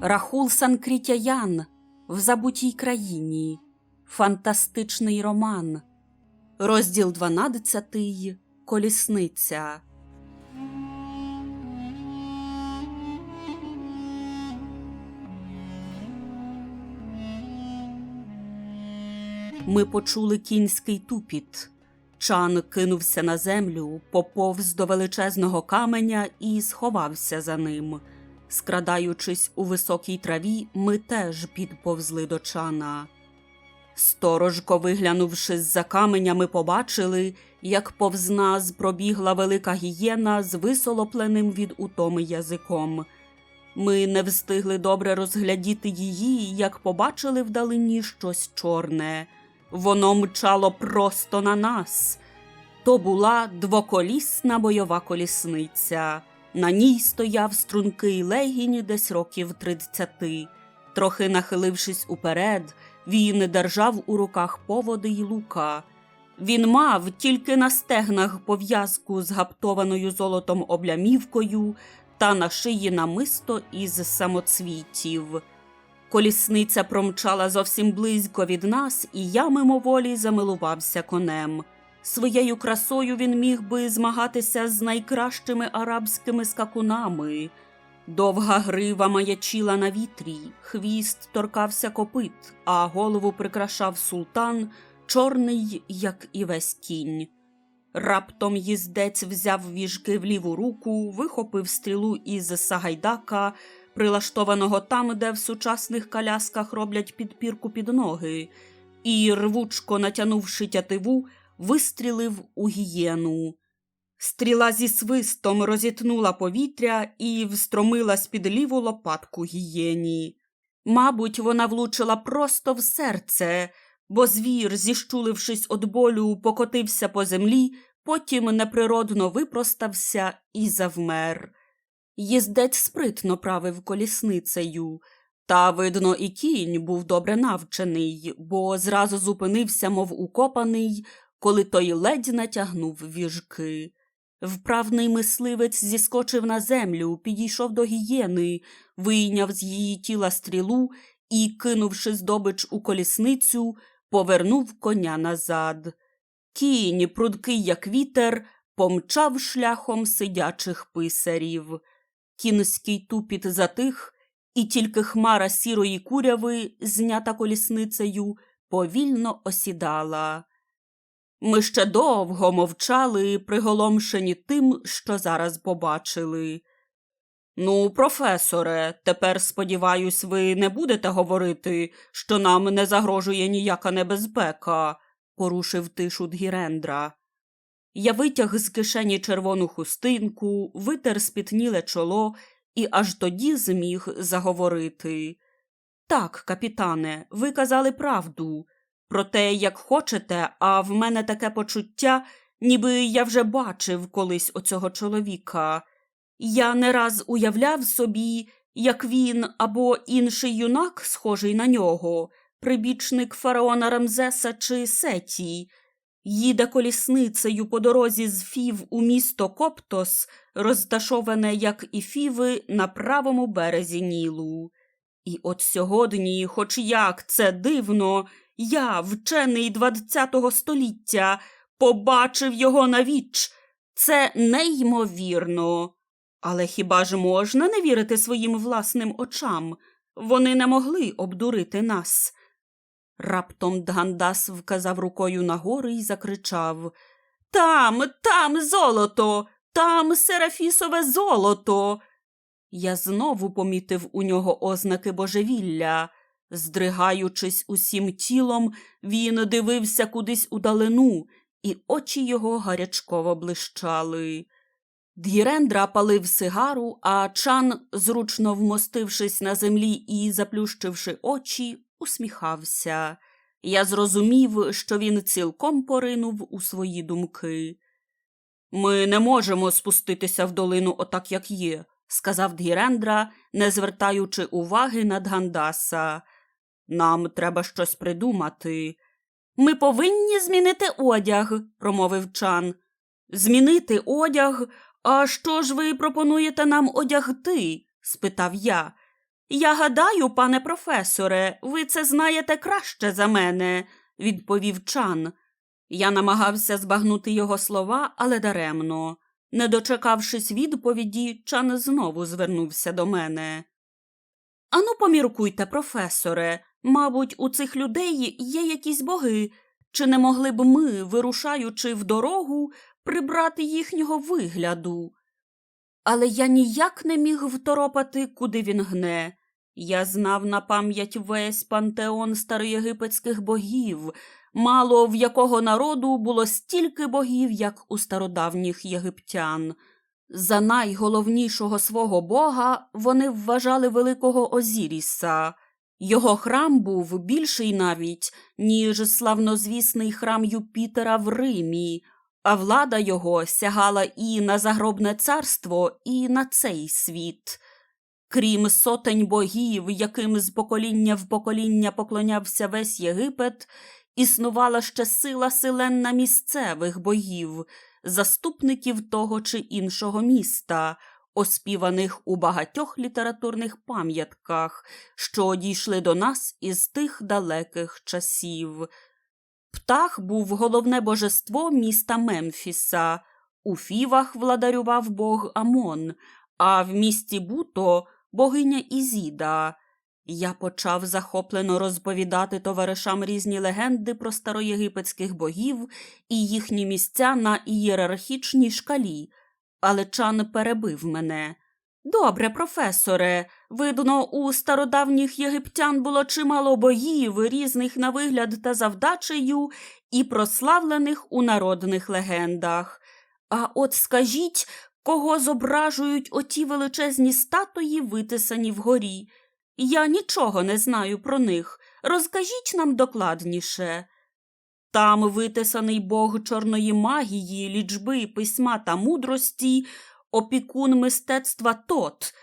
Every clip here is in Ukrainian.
Рахул Санкрітяян в забутій країні. Фантастичний роман. Розділ 12. Колісниця. Ми почули кінський тупіт. Чан кинувся на землю, поповз до величезного каменя і сховався за ним. Скрадаючись у високій траві, ми теж підповзли до чана. Сторожко, виглянувши з-за каменя, ми побачили, як повз нас пробігла велика гієна з висолопленим від утоми язиком. Ми не встигли добре розглядіти її, як побачили вдалині щось чорне. Воно мчало просто на нас. То була двоколісна бойова колісниця. На ній стояв стрункий легінь десь років тридцяти. Трохи нахилившись уперед, він держав у руках поводи й лука. Він мав тільки на стегнах пов'язку з гаптованою золотом облямівкою та на шиї намисто із самоцвітів. Колісниця промчала зовсім близько від нас, і я мимоволі замилувався конем. Своєю красою він міг би змагатися з найкращими арабськими скакунами. Довга грива маячіла на вітрі, хвіст торкався копит, а голову прикрашав султан, чорний, як і весь кінь. Раптом їздець взяв віжки в ліву руку, вихопив стрілу із сагайдака, прилаштованого там, де в сучасних колясках роблять підпірку під ноги, і, рвучко натянувши тятиву, вистрілив у гієну. Стріла зі свистом розітнула повітря і встромилась під ліву лопатку гієні. Мабуть, вона влучила просто в серце, бо звір, зіщулившись від болю, покотився по землі, потім неприродно випростався і завмер. Їздець спритно правив колісницею, та, видно, і кінь був добре навчений, бо зразу зупинився, мов укопаний, коли той ледь натягнув віжки. Вправний мисливець зіскочив на землю, підійшов до гієни, вийняв з її тіла стрілу і, кинувши здобич у колісницю, повернув коня назад. Кінь, прудкий, як вітер, помчав шляхом сидячих писарів. Кінський тупіт затих, і тільки хмара сірої куряви, знята колісницею, повільно осідала. Ми ще довго мовчали, приголомшені тим, що зараз побачили. Ну, професоре, тепер, сподіваюсь, ви не будете говорити, що нам не загрожує ніяка небезпека, порушив тишу Дгірендра. Я витяг з кишені червону хустинку, витер спітніле чоло і аж тоді зміг заговорити. Так, капітане, ви казали правду. Проте, як хочете, а в мене таке почуття, ніби я вже бачив колись оцього чоловіка. Я не раз уявляв собі, як він або інший юнак, схожий на нього, прибічник фараона Рамзеса чи Сеті, їде колісницею по дорозі з Фів у місто Коптос, розташоване, як і Фіви, на правому березі Нілу. І от сьогодні, хоч як це дивно, я, вчений ХХ століття, побачив його навіч. Це неймовірно. Але хіба ж можна не вірити своїм власним очам? Вони не могли обдурити нас. Раптом Дгандас вказав рукою на гори і закричав Там, там золото, там серафісове золото. Я знову помітив у нього ознаки божевілля. Здригаючись усім тілом, він дивився кудись удалину, і очі його гарячково блищали. Дгірендра палив сигару, а чан, зручно вмостившись на землі і заплющивши очі, усміхався. Я зрозумів, що він цілком поринув у свої думки. Ми не можемо спуститися в долину отак, як є, сказав Дгірендра, не звертаючи уваги на Дгандаса. Нам треба щось придумати. Ми повинні змінити одяг, промовив чан. Змінити одяг? А що ж ви пропонуєте нам одягти? спитав я. Я гадаю, пане професоре, ви це знаєте краще за мене, відповів Чан. Я намагався збагнути його слова, але даремно. Не дочекавшись відповіді, Чан знову звернувся до мене. Ану, поміркуйте, професоре. Мабуть, у цих людей є якісь боги. Чи не могли б ми, вирушаючи в дорогу, прибрати їхнього вигляду? Але я ніяк не міг второпати, куди він гне. Я знав на пам'ять весь пантеон староєгипетських богів, мало в якого народу було стільки богів, як у стародавніх єгиптян. За найголовнішого свого бога вони вважали великого Озіріса. Його храм був більший навіть, ніж славнозвісний храм Юпітера в Римі, а влада його сягала і на загробне царство, і на цей світ. Крім сотень богів, яким з покоління в покоління поклонявся весь Єгипет, існувала ще сила селенна місцевих богів, заступників того чи іншого міста, оспіваних у багатьох літературних пам'ятках, що дійшли до нас із тих далеких часів. Птах був головне божество міста Мемфіса. У Фівах владарював бог Амон, а в місті Буто богиня Ізіда. Я почав захоплено розповідати товаришам різні легенди про староєгипетських богів і їхні місця на ієрархічній шкалі, але Чан перебив мене. Добре, професоре, видно, у стародавніх єгиптян було чимало богів, різних на вигляд та завдачею, і прославлених у народних легендах. А от скажіть, кого зображують оті величезні статуї, витисані вгорі? Я нічого не знаю про них. Розкажіть нам докладніше. Там витисаний бог чорної магії, лічби, письма та мудрості, опікун мистецтва Тот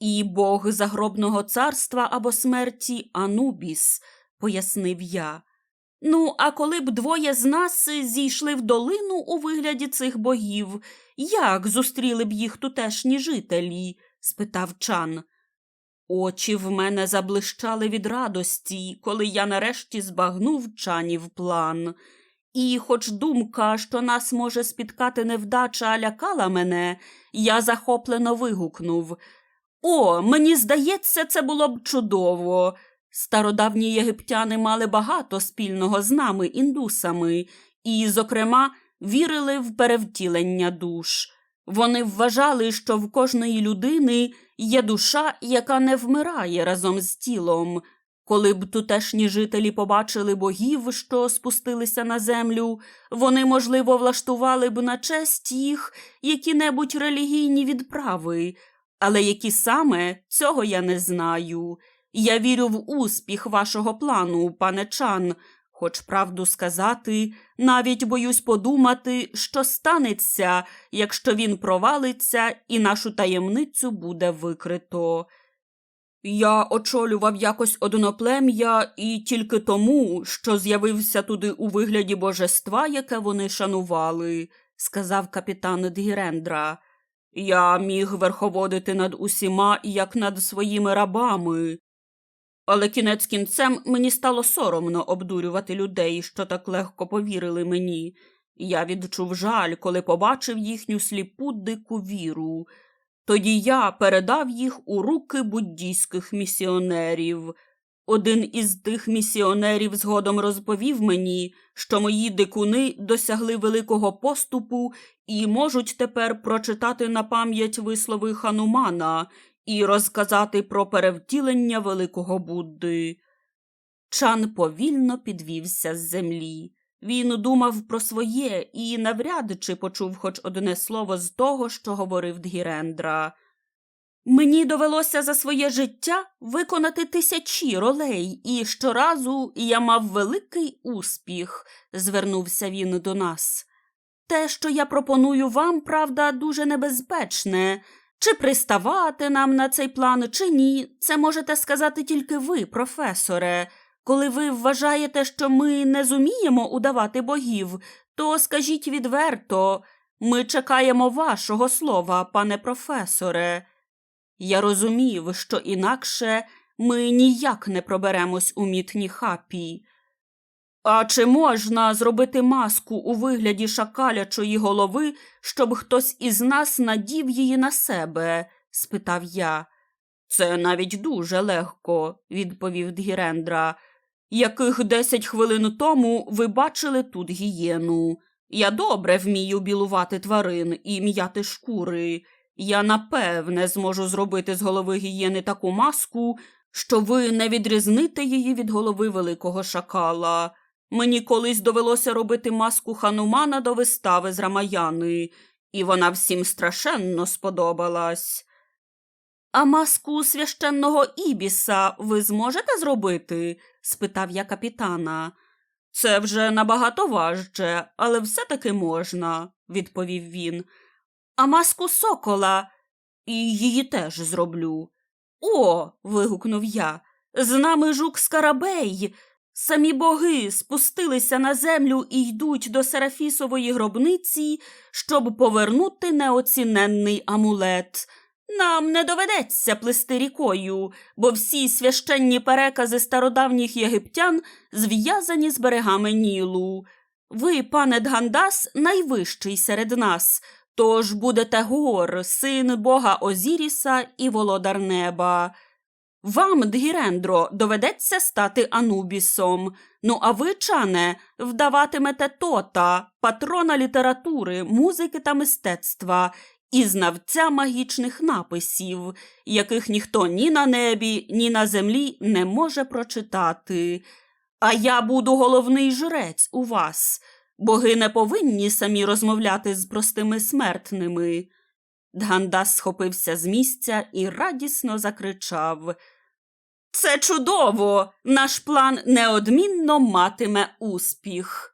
і бог загробного царства або смерті Анубіс, пояснив я. Ну, а коли б двоє з нас зійшли в долину у вигляді цих богів, як зустріли б їх тутешні жителі? спитав Чан. Очі в мене заблищали від радості, коли я нарешті збагнув чанів план. І, хоч думка, що нас може спіткати невдача, лякала мене, я захоплено вигукнув О, мені здається, це було б чудово. Стародавні єгиптяни мали багато спільного з нами, індусами, і, зокрема, вірили в перевтілення душ. Вони вважали, що в кожної людини є душа, яка не вмирає разом з тілом. Коли б тутешні жителі побачили богів, що спустилися на землю, вони, можливо, влаштували б на честь їх які-небудь релігійні відправи, але які саме цього я не знаю. Я вірю в успіх вашого плану, пане Чан, хоч правду сказати, навіть боюсь подумати, що станеться, якщо він провалиться і нашу таємницю буде викрито. Я очолював якось одноплем'я і тільки тому, що з'явився туди у вигляді божества, яке вони шанували, сказав капітан Дгірендра. Я міг верховодити над усіма, як над своїми рабами. Але кінець кінцем мені стало соромно обдурювати людей, що так легко повірили мені. Я відчув жаль, коли побачив їхню сліпу дику віру. Тоді я передав їх у руки буддійських місіонерів. Один із тих місіонерів згодом розповів мені, що мої дикуни досягли великого поступу і можуть тепер прочитати на пам'ять вислови Ханумана і розказати про перевтілення великого Будди. Чан повільно підвівся з землі. Він думав про своє і навряд чи почув хоч одне слово з того, що говорив Дгірендра. Мені довелося за своє життя виконати тисячі ролей, і щоразу я мав великий успіх, звернувся він до нас. Те, що я пропоную вам, правда, дуже небезпечне. Чи приставати нам на цей план, чи ні, це можете сказати тільки ви, професоре. Коли ви вважаєте, що ми не зуміємо удавати богів, то скажіть відверто ми чекаємо вашого слова, пане професоре. Я розумів, що інакше ми ніяк не проберемось у мітні хапі. А чи можна зробити маску у вигляді шакалячої голови, щоб хтось із нас надів її на себе? спитав я. Це навіть дуже легко, відповів Дгірендра. Яких десять хвилин тому ви бачили тут гієну. Я добре вмію білувати тварин і м'яти шкури. Я напевне зможу зробити з голови гієни таку маску, що ви не відрізните її від голови великого шакала. Мені колись довелося робити маску ханумана до вистави з Рамаяни, і вона всім страшенно сподобалась. А маску священного Ібіса ви зможете зробити? спитав я капітана. Це вже набагато важче, але все-таки можна, відповів він. А маску сокола і її теж зроблю. О. вигукнув я. З нами жук Скарабей. Самі боги спустилися на землю і йдуть до Серафісової гробниці, щоб повернути неоціненний амулет. Нам не доведеться плисти рікою, бо всі священні перекази стародавніх єгиптян зв'язані з берегами Нілу. Ви, пане Дгандас, найвищий серед нас, тож будете гор, син бога Озіріса і володар неба. Вам, Дгірендро, доведеться стати Анубісом. Ну, а ви, чане, вдаватимете тота, патрона літератури, музики та мистецтва і знавця магічних написів, яких ніхто ні на небі, ні на землі не може прочитати. А я буду головний жрець у вас. Боги не повинні самі розмовляти з простими смертними. Дгандас схопився з місця і радісно закричав. Це чудово! Наш план неодмінно матиме успіх.